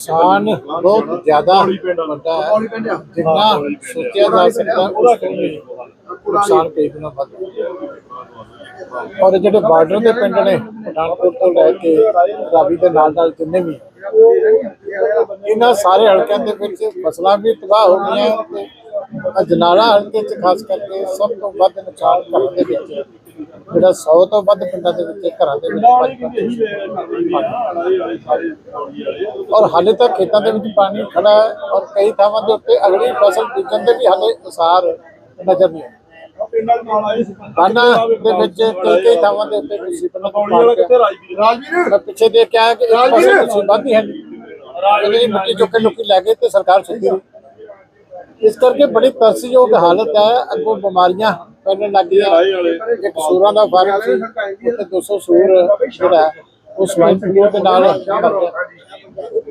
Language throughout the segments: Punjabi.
ਨੁਕਸਾਨ ਬਹੁਤ ਜ਼ਿਆਦਾ ਵੱਡਾ ਹੈ। ਜਿੰਨਾ ਸੋਚਿਆ ਜਾ ਸਕਦਾ, ਉਸ ਤੋਂ ਵੀ ਨੁਕਸਾਨ ਕਈ ਗੁਣਾ ਵੱਧ ਔਰ ਜਿਹੜੇ ਬਾਰਡਰ ਦੇ ਪਿੰਡ ਨੇ, ਪਠਾਨਕੋਟ ਤੋਂ ਲੈ ਕੇ ਰਾਵੀ ਦੇ ਨਾਲ ਨਾਲ ਜਿੰਨੇ ਵੀ, ਇਹਨਾਂ ਸਾਰੇ ਹਲਕਿਆਂ ਦੇ ਵਿੱਚ ਫਸਲਾਂ ਵੀ ਤਬਾਹ ਹੋ ਗਈਆਂ ਤੇ ਅਜਨਾਲਾ ਹਲਕੇ 'ਚ ਖਾਸ ਕਰਕੇ ਸਭ ਤੋਂ ਵੱਧ ਨੁਕਸਾਨ ਘਰਾਂ ਦੇ ਵਿੱਚ ਜਿਹੜਾ 100 ਤੋਂ ਵੱਧ ਪਿੰਡਾਂ ਦੇ ਵਿੱਚ ਘਰਾਂ ਦੇ ਵਿੱਚ ਪਾਣੀ ਔਰ ਹਾਲੇ ਤੱਕ ਖੇਤਾਂ ਦੇ ਵਿੱਚ ਪਾਣੀ ਖੜਾ ਹੈ ਔਰ ਕਈ ਥਾਵਾਂ ਦੇ ਉੱਤੇ ਅਗਲੀ ਫਸਲ ਬੀਜਣ ਦੇ ਵੀ ਹਾਲੇ ਅਸਾਰ ਨਜ਼ਰ ਨਹੀਂ ਆਉਂਦੇ। ਦੇ ਵਿੱਚ ਕਈ ਕਈ ਥਾਵਾਂ ਦੇ ਉੱਤੇ ਮੁਸੀਬਤਾਂ ਤੋਂ ਪਾਰ ਗਿਆ ਮੈਂ ਪਿੱਛੇ ਦੇਖ ਕੇ ਆਇਆ ਕਿ ਇੱਕ ਪਾਸੇ ਮੁਸੀਬਤ ਹੀ ਹੈ ਜਿਹੜੀ ਮਿੱਟੀ ਚੁੱਕ ਕੇ ਲੋਕੀ ਲੈ ਗਏ ਤੇ ਸਰਕਾਰ ਸੁੱਤੀ ਇਸ ਕਰਕੇ ਬੜੀ ਤਰਸਯੋਗ ਹਾਲਤ ਹੈ ਅੱਗੋਂ ਬਿਮਾਰੀਆਂ ਫੈਲਣ ਲੱਗ ਗਈਆਂ ਇੱਕ ਸੂਰਾਂ ਦਾ ਫਾਰਮ ਸੀ। ਉੱਥੇ 200 ਸੂਰ ਜਿਹੜਾ ਉਹ ਸਵਾਈਨ ਫਲੂ ਦੇ ਨਾਲ ਗਿਆ।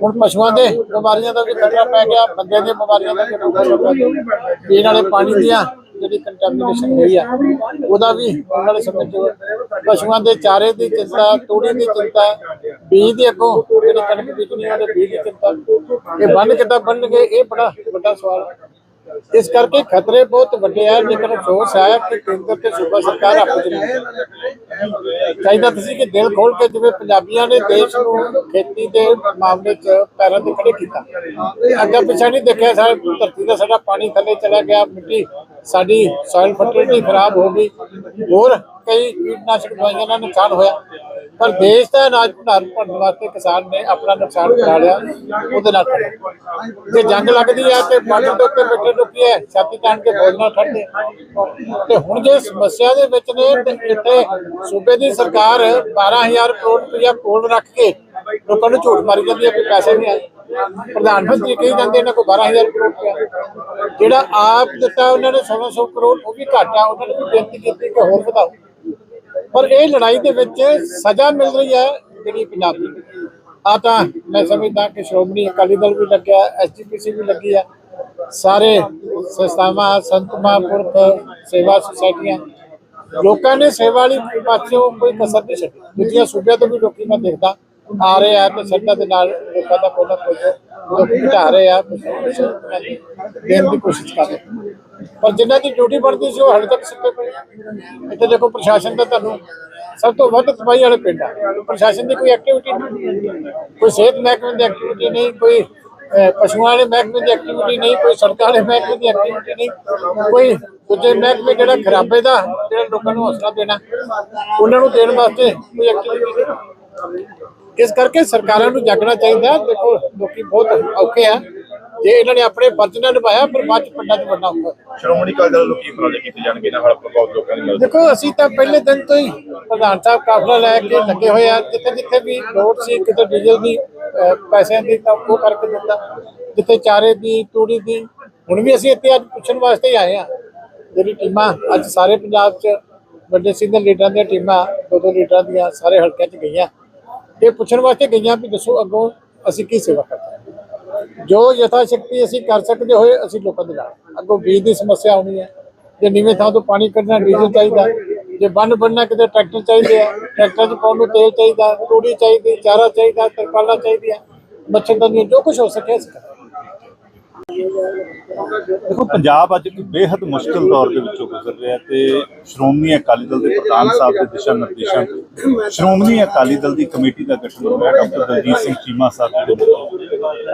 ਹੁਣ ਪਸ਼ੂਆਂ ਦੇ ਬਿਮਾਰੀਆਂ ਦਾ ਵੀ ਖਤਰਾ ਪੈ ਗਿਆ। ਬੰਦਿਆਂ ਦੀਆਂ ਬਿਮਾਰੀਆਂ ਦਾ ਵੀ ਖਤਰਾ ਪੈ ਗਿਆ। ਪੀਣ ਵਾਲੇ ਪਾਣੀ ਦੀਆਂ ਜਿਹੜੀ ਕੰਟੈਮੀਨੇਸ਼ਨ ਹੋਈ ਆ ਉਹਦਾ ਵੀ ਆਉਣ ਵਾਲੇ ਸਮੇਂ 'ਚ ਪਸ਼ੂਆਂ ਦੇ ਚਾਰੇ ਦੀ ਚਿੰਤਾ ਤੂੜੀ ਦੀ ਚਿੰਤਾ ਬੀਜ ਦੀ ਅੱਗੋਂ ਜਿਹੜੀ ਕਣਕ ਬੀਜਣੀ ਉਹਦੇ ਬੀਜ ਦੀ ਚਿੰਤਾ। ਇਹ ਬੰਨ ਕਿੱਦਾਂ ਬਣਨਗੇ ਇਹ ਬੜਾ ਵੱਡਾ ਸਵਾਲ ਹੈ ਇਸ ਕਰਕੇ ਖਤਰੇ ਬਹੁਤ ਵੱਡੇ ਆ ਲੇਕਿਨ ਅਫਸੋਸ ਹੈ ਕਿ ਕੇਂਦਰ ਤੇ ਸੂਬਾ ਸਰਕਾਰ ਆਪਸ ਵਿੱਚ ਚਾਹੀਦਾ ਤੁਸੀਂ ਕਿ ਦਿਲ ਖੋਲ ਕੇ ਜਿਵੇਂ ਪੰਜਾਬੀਆਂ ਨੇ ਦੇਸ਼ ਨੂੰ ਖੇਤੀ ਦੇ ਮਾਮਲੇ 'ਚ ਪੈਰਾਂ ਤੇ ਖੜੇ ਕੀਤਾ। ਅੱਗੇ ਪਿੱਛੇ ਨਹੀਂ ਦੇਖਿਆ ਸਾਰੇ ਧਰਤੀ ਦਾ ਸਾਡਾ ਪਾਣੀ ਥੱਲੇ ਚਲਾ ਗਿਆ, ਮਿੱਟੀ ਸਾਡੀ ਸੋਇਲ ਫਰਟੀਲਿਟੀ ਖਰਾਬ ਹੋ ਗਈ। ਹੋਰ ਕਈ ਕੀਟਨਾਸ਼ਕ ਦਵਾਈਆਂ ਨਾਲ ਨੁਕਸਾਨ ਹੋਇਆ। ਪਰ ਦੇਸ਼ ਦਾ ਅਨਾਜ ਭੰਡਾਰ ਭਰਨ ਵਾਸਤੇ ਕਿਸਾਨ ਨੇ ਆਪਣਾ ਨੁਕਸਾਨ ਕਰਾ ਲਿਆ, ਉਹਦੇ ਨਾਲ ਜੇ ਜੰਗ ਲੱਗਦੀ ਹੈ ਤੇ ਬਾਰਡਰ ਦੇ ਉੱਤੇ ਬੈਠੇ ਲੋਕੀ ਹੈ, ਛਾਤੀ ਤਾਣ ਕੇ ਫੌਜ ਨਾਲ ਖੜਦੇ ਤੇ ਹੁਣ ਜੇ ਸਮੱਸਿਆ ਦੇ ਵਿੱਚ ਨੇ ਇੱਥੇ ਸੂਬੇ ਦੀ ਸਰਕਾਰ 12000 ਕਰੋੜ ਰੁਪਇਆ ਕੋਲ ਰੱਖ ਕੇ ਲੋਕਾਂ ਨੂੰ ਝੂਠ ਮਾਰੀ ਜਾਂਦੀ ਹੈ ਕਿ ਪੈਸੇ ਨਹੀਂ ਆਏ। ਪ੍ਰਧਾਨ ਮੰਤਰੀ ਕਹੀ ਜਾਂਦੇ ਇਹਨਾਂ ਕੋਲ 12000 ਕਰੋੜ ਰੁਪਇਆ। ਜਿਹੜਾ ਆਪ ਦਿੱਤਾ ਉਹਨਾਂ ਨੇ 1600 ਕਰੋੜ, ਉਹ ਵੀ ਘੱਟ ਆ, ਉਹਨਾਂ ਨੇ ਵੀ ਬੇਨਤੀ ਕੀਤੀ ਕਿ ਹੋਰ ਵਧਾਓ। ਪਰ ਇਹ ਲੜਾਈ ਦੇ ਵਿੱਚ ਸਜ਼ਾ ਮਿਲ ਰਹੀ ਹੈ ਜਿਹੜੀ ਪੰਜਾਬ ਦੀ ਆ ਤਾਂ ਮੈਂ ਸਮਝਦਾ ਕਿ ਸ਼੍ਰੋਮਣੀ ਅਕਾਲੀ ਦਲ ਵੀ ਲੱਗਿਆ ਐਸਜੀਪੀਸੀ ਵੀ ਲੱਗੀ ਆ ਸਾਰੇ ਸੰਸਥਾਵਾਂ, ਸੰਤ ਮਹਾਂਪੁਰਖ, ਸੇਵਾ ਸੁਸਾਇਟੀਆਂ, ਲੋਕਾਂ ਨੇ ਸੇਵਾ ਵਾਲੀ ਪਾਸਿਓਂ ਕੋਈ ਕਸਰ ਨਹੀਂ ਛੱਡੀ। ਦੂਜੀਆਂ ਸੂਬਿਆਂ ਤੋਂ ਵੀ ਲੋਕੀ ਮੈਂ ਦੇਖਦਾ ਆ ਰਹੇ ਆ, ਤੇ ਸਰਕਾਰ ਦੇ ਨਾਲ ਲੋਕਾਂ ਦਾ ਕੋਈ ਕੋਈ ਦੁੱਖ ਘਟਾ ਰਹੇ ਆ ਦੇਣ ਦੀ ਕੋਸ਼ਿਸ਼ ਕਰ ਰਹੇ। ਪਰ ਜਿਨ੍ਹਾਂ ਦੀ ਡਿਊਟੀ ਬਣਦੀ ਸੀ, ਉਹ ਹਾਲੇ ਤੱਕ ਸੁੱਤੇ ਪਏ ਇੱਥੇ ਦੇਖੋ, ਪ੍ਰਸ਼ਾਸਨ ਦਾ ਤੁਹਾਨੂੰ ਸਭ ਤੋਂ ਵੱਧ ਤਬਾਹੀ ਵਾਲੇ ਪਿੰਡ ਆ। ਪ੍ਰਸ਼ਾਸਨ ਦੀ ਕੋਈ ਐਕਟੀਵਿਟੀ ਨਹੀਂ। ਕੋਈ ਸਿਹਤ ਮਹਿਕਮੇ ਦੀ ਐਕਟੀਵਿਟੀ ਨਹੀਂ, ਕੋਈ ਪਸ਼ੂਆਂ ਵਾਲੇ ਮਹਿਕਮੇ ਦੀ ਐਕਟੀਵਿਟੀ ਨਹੀਂ, ਕੋਈ ਸੜਕਾਂ ਵਾਲੇ ਮਹਿਕਮੇ ਦੀ ਐਕਟੀਵਿਟੀ ਨਹੀਂ। ਕੋਈ ਦੂਜੇ ਮਹਿਕਮੇ ਜਿਹੜਾ ਖਰਾਬੇ ਦਾ, ਜਿਹੜਾ ਲੋਕਾਂ ਨੂੰ ਹੌਸਲਾ ਦੇਣਾ, ਉਹਨਾਂ ਨੂੰ ਦੇਣ ਵਾਸਤੇ ਕੋਈ ਐਕਟੀਵਿਟੀ ਨਹੀਂ। ਇਸ ਕਰਕੇ ਸਰਕਾਰਾਂ ਨੂੰ ਜਾਗਣਾ ਚਾਹੀਦਾ। ਦੇਖੋ ਲੋਕੀ ਬਹੁਤ ਔਖੇ ਆ। ਜੇ ਇਹਨਾਂ ਨੇ ਆਪਣੇ ਫਰਜ਼ ਨਾਲ ਨਿਭਾਇਆ ਪਰ ਬਾਅਦ ਚ ਪਿੰਡਾਂ 'ਚ ਵੜਨਾ ਔਖਾ। ਸ਼੍ਰੋਮਣੀ ਅਕਾਲੀ ਦਲ ਨੂੰ ਕੀ ਉਪਰਾਲੇ ਕੀਤੇ ਜਾਣਗੇ? ਨਾ ਹੜਪ ਪ੍ਰਭਾਵਿਤ ਲੋਕਾਂ ਦੀ ਮਦਦ ਦੇਖੋ ਅਸੀਂ ਤਾਂ ਪਹਿਲੇ ਦਿਨ ਤੋਂ ਹੀ ਪ੍ਰਧਾਨ ਸਾਹਿਬ ਕਾਫਲਾ ਲੈ ਕੇ ਲੱਗੇ ਹੋਏ ਆ। ਜਿੱਥੇ ਜਿੱਥੇ ਵੀ ਲੋੜ ਸੀ ਕਿਤੇ ਡੀਜ਼ਲ ਦੀ ਪੈਸਿਆਂ ਦੀ ਤਾਂ ਉਹ ਕਰਕੇ ਦਿੱਤਾ। ਜਿੱਥੇ ਚਾਰੇ ਦੀ ਤੂੜੀ ਦੀ ਹੁਣ ਵੀ ਅਸੀਂ ਇੱਥੇ ਅੱਜ ਪੁੱਛਣ ਵਾਸਤੇ ਹੀ ਆਏ ਆ। ਜਿਹੜੀ ਟੀਮਾਂ ਅੱਜ ਸਾਰੇ ਪੰਜਾਬ 'ਚ ਵੱਡੇ ਸੀਨੀਅਰ ਲੀਡਰਾਂ ਦੀਆਂ ਟੀਮਾਂ ਦੋ ਦੋ ਲੀਡਰਾਂ ਦੀਆਂ ਸਾਰੇ ਹਲਕਿਆਂ 'ਚ ਗਈਆਂ। ਇਹ ਪੁੱਛਣ ਵਾਸਤੇ ਗਈਆਂ ਵੀ ਦੱਸੋ ਅੱਗੋਂ ਅਸੀਂ ਕੀ ਸੇਵਾ ਕਰਦੇ ਹਾਂ। ਜੋ ਯਥਾ ਸ਼ਕਤੀ ਅਸੀਂ ਕਰ ਸਕਦੇ ਹੋਏ, ਅਸੀਂ ਲੋਕਾਂ ਦੇ ਨਾਲ। ਅੱਗੋਂ ਬੀਜ ਦੀ ਸਮੱਸਿਆ ਆਉਣੀ ਹੈ। ਜੇ ਨੀਵੇਂ ਥਾਂ ਤੋਂ ਪਾਣੀ ਕੱਢਣਾ ਡੀਜ਼ਲ ਚਾਹੀਦਾ, ਜੇ ਬੰਨ ਬੰਨਣਾ ਕਿਤੇ ਟਰੈਕਟਰ ਚਾਹੀਦੇ ਆ, ਟਰੈਕਟਰ 'ਚ ਪਾਉਣ ਨੂੰ ਤੇਲ ਚਾਹੀਦਾ, ਤੂੜੀ ਚਾਹੀਦੀ, ਚਾਰਾ ਚਾਹੀਦਾ, ਤਰਪਾਲਾਂ ਚਾਹੀਦੀਆਂ ਮੱਛਰਦਾਨੀ ਜੋ ਕੁਝ ਹੋ ਸਕੇ ਅਸੀਂ ਦੇਖੋ, ਪੰਜਾਬ ਅੱਜ ਇੱਕ ਬੇहद ਮੁਸ਼ਕਲ ਦੌਰ ਦੇ ਵਿੱਚੋਂ ਗੁਜ਼ਰ ਰਿਹਾ ਤੇ ਸ਼੍ਰੋਮਣੀ ਅਕਾਲੀ ਦਲ ਦੇ ਪ੍ਰਧਾਨ ਸਾਹਿਬ ਦੇ ਦਿਸ਼ਾ ਨਿਰਦੇਸ਼ਾਂ ਤੇ ਸ਼੍ਰੋਮਣੀ ਅਕਾਲੀ ਦਲ ਦੀ ਕਮੇਟੀ ਦਾ ਗਠਨ ਹੋਇਆ ਡਾਕਟਰ ਦਲਜੀਤ ਸਿੰਘ ਚੀਮਾ ਸਾਹਿਬ ਦੇ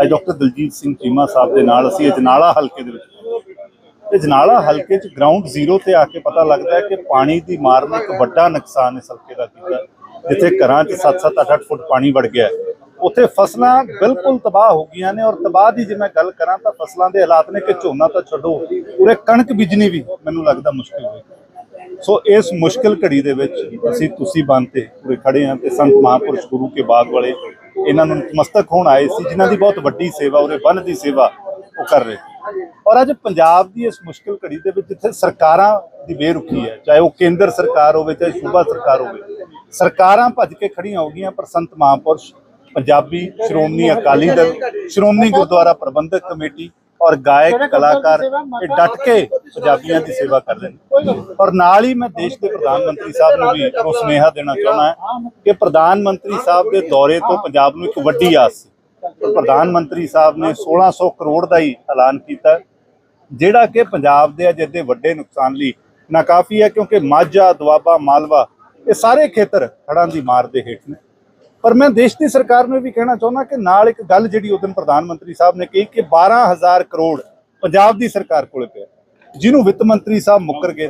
ਅੱਜ ਡਾਕਟਰ ਦਲਜੀਤ ਸਿੰਘ ਚੀਮਾ ਸਾਹਿਬ ਦੇ ਨਾਲ ਅਸੀਂ ਅਜਨਾਲਾ ਹਲਕੇ ਦੇ ਵਿੱਚ ਤੇ ਅਜਨਾਲਾ ਹਲਕੇ 'ਚ ਗਰਾਊਂਡ ਜ਼ੀਰੋ ਤੇ ਆ ਕੇ ਪਤਾ ਲੱਗਦਾ ਹੈ ਕਿ ਪਾਣੀ ਦੀ ਮਾਰ ਨੇ ਇੱਕ ਵੱਡਾ ਨੁਕਸਾਨ ਇਸ ਹਲਕੇ ਦਾ ਕੀਤਾ ਜਿੱਥੇ ਘਰਾਂ 'ਚ 7-7 8-8 ਫੁੱਟ ਪਾਣੀ ਵੜ ਗਿਆ ਹੈ। ਉੱਥੇ ਫਸਲਾਂ ਬਿਲਕੁਲ ਤਬਾਹ ਹੋ ਗਈਆਂ ਨੇ ਔਰ ਤਬਾਹ ਦੀ ਜੇ ਮੈਂ ਗੱਲ ਕਰਾਂ ਤਾਂ ਫਸਲਾਂ ਦੇ ਹਾਲਾਤ ਨੇ ਕਿ ਝੋਨਾ ਤਾਂ ਛੱਡੋ ਉਰੇ ਕਣਕ ਬੀਜਣੀ ਵੀ ਮੈਨੂੰ ਲੱਗਦਾ ਮੁਸ਼ਕਿਲ ਹੋਏਗੀ ਸੋ ਇਸ ਮੁਸ਼ਕਿਲ ਘੜੀ ਦੇ ਵਿੱਚ ਅਸੀਂ ਤੁਸੀਂ ਬੰਨ ਤੇ ਪੂਰੇ ਖੜੇ ਹਾਂ ਤੇ ਸੰਤ ਮਹਾਂਪੁਰਸ਼ ਗੁਰੂ ਕੇ ਬਾਗ ਵਾਲੇ ਇਹਨਾਂ ਨੂੰ ਨਤਮਸਤਕ ਹੋਣ ਆਏ ਸੀ, ਜਿਨ੍ਹਾਂ ਦੀ ਬਹੁਤ ਵੱਡੀ ਸੇਵਾ ਉਰੇ ਬੰਨ ਦੀ ਸੇਵਾ ਉਹ ਕਰ ਰਹੇ। ਔਰ ਅੱਜ ਪੰਜਾਬ ਦੀ ਇਸ ਮੁਸ਼ਕਿਲ ਘੜੀ ਦੇ ਵਿੱਚ ਜਿੱਥੇ ਸਰਕਾਰਾਂ ਦੀ ਬੇਰੁਖੀ ਹੈ, ਚਾਹੇ ਉਹ ਕੇਂਦਰ ਸਰਕਾਰ ਹੋਵੇ, ਚਾਹੇ ਸੂਬਾ ਸਰਕਾਰ ਹੋਵੇ, ਸਰਕਾਰਾਂ ਭੱਜ ਕੇ ਖੜੀਆਂ ਹੋ ਗਈਆਂ ਪਰ ਸੰਤ ਮਹਾਂਪੁਰਸ਼ ਪੰਜਾਬੀ ਸ਼੍ਰੋਮਣੀ ਅਕਾਲੀ ਦਲ ਸ਼੍ਰੋਮਣੀ ਗੁਰਦੁਆਰਾ ਪ੍ਰਬੰਧਕ ਕਮੇਟੀ ਔਰ ਗਾਇਕ ਕਲਾਕਾਰ ਇਹ ਡਟ ਕੇ ਪੰਜਾਬੀਆਂ ਦੀ ਸੇਵਾ ਕਰ ਰਹੇ ਨੇ। ਔਰ ਨਾਲ ਹੀ ਮੈਂ ਦੇਸ਼ ਦੇ ਪ੍ਰਧਾਨ ਮੰਤਰੀ ਸਾਹਿਬ ਨੂੰ ਵੀ ਉਹ ਸੁਨੇਹਾ ਦੇਣਾ ਚਾਹੁੰਦਾ ਹਾਂ ਕਿ ਪ੍ਰਧਾਨ ਮੰਤਰੀ ਸਾਹਿਬ ਦੇ ਦੌਰੇ ਤੋਂ ਪੰਜਾਬ ਨੂੰ ਇੱਕ ਵੱਡੀ ਆਸ ਸੀ। ਪ੍ਰਧਾਨ ਮੰਤਰੀ ਸਾਹਿਬ ਨੇ 1600 ਕਰੋੜ ਦਾ ਹੀ ਐਲਾਨ ਕੀਤਾ। ਜਿਹੜਾ ਕਿ ਪੰਜਾਬ ਦੇ ਅਜੇ ਦੇ ਵੱਡੇ ਨੁਕਸਾਨ ਲਈ ਨਾਕਾਫੀ ਹੈ ਕਿਉਂਕਿ ਮਾਝਾ ਦੁਆਬਾ ਮਾਲਵਾ ਇਹ ਸਾਰੇ ਖੇਤਰ ਹੜ੍ਹਾਂ ਦੀ ਮਾਰ ਦੇ ਹੇਠ ਨੇ। ਪਰ ਮੈਂ ਦੇਸ਼ ਦੀ ਸਰਕਾਰ ਨੂੰ ਇਹ ਵੀ ਕਹਿਣਾ ਚਾਹੁੰਦਾ ਕਿ ਨਾਲ ਇੱਕ ਗੱਲ ਜਿਹੜੀ ਉਦੋਂ ਪ੍ਰਧਾਨ ਮੰਤਰੀ ਸਾਹਿਬ ਨੇ ਕਹੀ ਕਿ 12000 ਕਰੋੜ ਪੰਜਾਬ ਦੀ ਸਰਕਾਰ ਕੋਲੇ ਪਿਆ। ਜਿਹਨੂੰ ਵਿੱਤ ਮੰਤਰੀ ਸਾਹਿਬ ਮੁੱਕਰ ਗਏ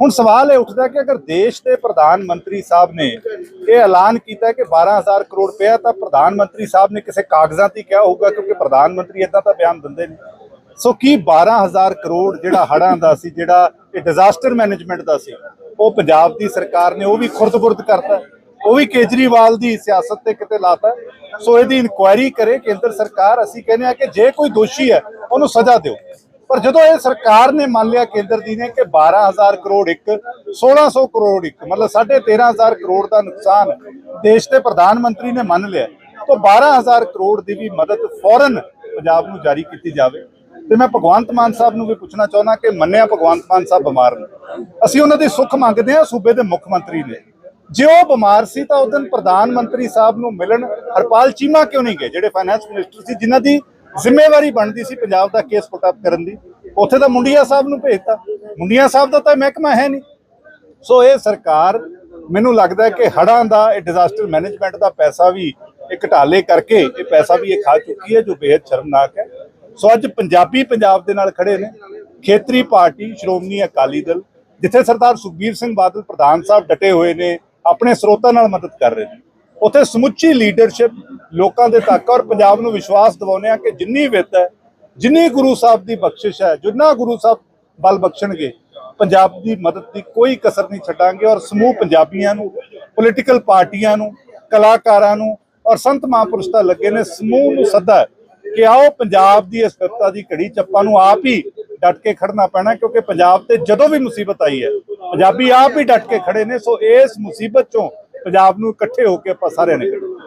ਹੁਣ ਸਵਾਲ ਇਹ ਉੱਠਦਾ ਕਿ ਅਗਰ ਦੇਸ਼ ਦੇ ਪ੍ਰਧਾਨ ਮੰਤਰੀ ਸਾਹਿਬ ਨੇ ਇਹ ਐਲਾਨ ਕੀਤਾ ਕਿ 12000 ਕਰੋੜ ਪਿਆ ਤਾਂ ਪ੍ਰਧਾਨ ਮੰਤਰੀ ਸਾਹਿਬ ਨੇ ਕਿਸੇ ਕਾਗਜ਼ਾਂ ਤੇ ਕਿਹਾ ਹੋਊਗਾ ਕਿਉਂਕਿ ਪ੍ਰਧਾਨ ਮੰਤਰੀ ਇਦਾਂ ਤਾਂ ਬਿਆਨ ਦਿੰਦੇ ਨੇ ਸੋ ਕੀ 12000 ਕਰੋੜ ਜਿਹੜਾ ਹੜ੍ਹਾਂ ਦਾ ਸੀ, ਜਿਹੜਾ ਇਹ ਡਿਜ਼ਾਸਟਰ ਮੈਨੇਜਮੈਂਟ ਦਾ ਸੀ, ਉਹ ਪੰਜਾਬ ਦੀ ਸਰਕਾਰ ਨੇ ਉਹ ਵੀ ਖੁਰਦ-ਬੁਰਦ ਕਰਤਾ ਉਹ ਵੀ ਕੇਜਰੀਵਾਲ ਦੀ ਸਿਆਸਤ ਤੇ ਕਿਤੇ ਲਾਤਾ। ਸੋ ਇਹਦੀ ਇਨਕੁਆਇਰੀ ਕਰੇ ਕੇਂਦਰ ਸਰਕਾਰ, ਅਸੀਂ ਕਹਿੰਦੇ ਆ ਕਿ ਜੇ ਕੋਈ ਦੋਸ਼ੀ ਹੈ, ਉਹਨੂੰ ਸਜ਼ਾ ਦਿਓ। ਪਰ ਜਦੋਂ ਇਹ ਸਰਕਾਰ ਨੇ ਮੰਨ ਲਿਆ ਕੇਂਦਰ ਦੀ ਨੇ ਕਿ 12000 ਕਰੋੜ ਇੱਕ 1600 ਕਰੋੜ ਇੱਕ, ਮਤਲਬ 13500 ਕਰੋੜ ਦਾ ਨੁਕਸਾਨ ਦੇਸ਼ ਦੇ ਪ੍ਰਧਾਨ ਮੰਤਰੀ ਨੇ ਮੰਨ ਲਿਆ, ਤਾਂ 12000 ਕਰੋੜ ਦੀ ਵੀ ਮਦਦ ਫੌਰਨ ਪੰਜਾਬ ਨੂੰ ਜਾਰੀ ਕੀਤੀ ਜਾਵੇ। ਤੇ ਮੈਂ ਭਗਵੰਤ ਮਾਨ ਸਾਹਿਬ ਨੂੰ ਵੀ ਪੁੱਛਣਾ ਚਾਹੁੰਦਾ ਕਿ ਮੰਨਿਆ ਭਗਵੰਤ ਮਾਨ ਸਾਹਿਬ ਬਿਮਾਰ ਨੇ। ਅਸੀਂ ਉਹਨਾਂ ਦੀ ਸੁੱਖ ਮੰਗਦੇ ਹਾਂ, ਸੂਬੇ ਦੇ ਮੁੱਖ ਮੰਤਰੀ ਨੇ। ਜੇ ਉਹ ਬਿਮਾਰ ਸੀ ਤਾਂ ਉਦੋਂ ਪ੍ਰਧਾਨ ਮੰਤਰੀ ਸਾਹਿਬ ਨੂੰ ਮਿਲਣ ਹਰਪਾਲ ਚੀਮਾ ਕਿਉਂ ਨਹੀਂ ਗਏ? ਜਿਹੜੇ ਫਾਈਨੈਂਸ ਮਿਨਿਸਟਰ ਸੀ, ਜਿਨ੍ਹਾਂ ਦੀ ਜ਼ਿੰਮੇਵਾਰੀ ਬਣਦੀ ਸੀ ਪੰਜਾਬ ਦਾ ਕੇਸ ਪੁੱਟ ਅਪ ਕਰਨ ਦੀ, ਉੱਥੇ ਤਾਂ ਮੁੰਡੀਆਂ ਸਾਹਿਬ ਨੂੰ ਭੇਜਤਾ। ਮੁੰਡੀਆਂ ਸਾਹਿਬ ਦਾ ਤਾਂ ਮਹਿਕਮਾ ਹੈ ਨਹੀਂ। ਸੋ ਇਹ ਸਰਕਾਰ, ਮੈਨੂੰ ਲੱਗਦਾ ਕਿ ਹੜ੍ਹਾਂ ਦਾ, ਇਹ ਡਿਜ਼ਾਸਟਰ ਮੈਨੇਜਮੈਂਟ ਦਾ ਪੈਸਾ ਵੀ ਇਹ ਘਟਾਲੇ ਕਰਕੇ ਇਹ ਪੈਸਾ ਵੀ ਇਹ ਖਾ ਚੁੱਕੀ ਹੈ, ਜੋ ਬੇहद ਸ਼ਰਮਨਾਕ ਹੈ। ਸੋ ਅੱਜ ਪੰਜਾਬੀ ਪੰਜਾਬ ਦੇ ਨਾਲ ਖੜੇ ਨੇ ਖੇਤਰੀ ਪਾਰਟੀ ਸ਼੍ਰੋਮਣੀ ਅਕਾਲੀ ਦਲ, ਜਿੱਥੇ ਸਰਦਾਰ ਸੁਖਬੀਰ ਸਿੰਘ ਬਾਦਲ ਪ੍ਰਧਾਨ ਸਾਹਿਬ ਡਟੇ ਹੋਏ ਨੇ ਆਪਣੇ ਸਰੋਤਾਂ ਨਾਲ ਮਦਦ ਕਰ ਰਹੇ ਨੇ। ਉੱਥੇ ਸਮੁੱਚੀ ਲੀਡਰਸ਼ਿਪ ਲੋਕਾਂ ਦੇ ਤੱਕ ਔਰ ਪੰਜਾਬ ਨੂੰ ਵਿਸ਼ਵਾਸ ਦਿਵਾਉਂਦੇ ਆ ਕਿ ਜਿੰਨੀ ਵਿੱਤ ਹੈ, ਜਿੰਨੀ ਗੁਰੂ ਸਾਹਿਬ ਦੀ ਬਖਸ਼ਿਸ਼ ਹੈ, ਜਿੰਨਾ ਗੁਰੂ ਸਾਹਿਬ ਬਲ ਬਖਸ਼ਣਗੇ, ਪੰਜਾਬ ਦੀ ਮਦਦ ਦੀ ਕੋਈ ਕਸਰ ਨਹੀਂ ਛੱਡਾਂਗੇ ਔਰ ਸਮੂਹ ਪੰਜਾਬੀਆਂ ਨੂੰ ਪੋਲੀਟੀਕਲ ਪਾਰਟੀਆਂ ਨੂੰ, ਕਲਾਕਾਰਾਂ ਨੂੰ ਔਰ ਸੰਤ ਮਹਾਂਪੁਰਸ਼ ਤਾਂ ਲੱਗੇ ਨੇ, ਸਮੂਹ ਨੂੰ ਸੱਦਾ ਹੈ ਕਿ ਆਓ ਪੰਜਾਬ ਦੀ ਇਸ ਵਿਪਤਾ ਦੀ ਘੜੀ ਚੱਪਾ ਨੂੰ ਆਪ ਹੀ ਡਟ ਕੇ ਖੜਨਾ ਪੈਣਾ, ਕਿਉਂਕਿ ਪੰਜਾਬ ਤੇ ਜਦੋਂ ਵੀ ਮੁਸੀਬਤ ਆਈ ਹੈ, ਪੰਜਾਬੀ ਆਪ ਹੀ ਡਟ ਕੇ ਖੜੇ ਨੇ, ਸੋ ਇਸ ਮੁਸੀਬਤ ਚੋਂ ਪੰਜਾਬ ਨੂੰ ਇਕੱਠੇ ਹੋ ਕੇ ਆਪਾਂ ਸਾਰਿਆਂ ਨੇ ਕੱਢਣਾ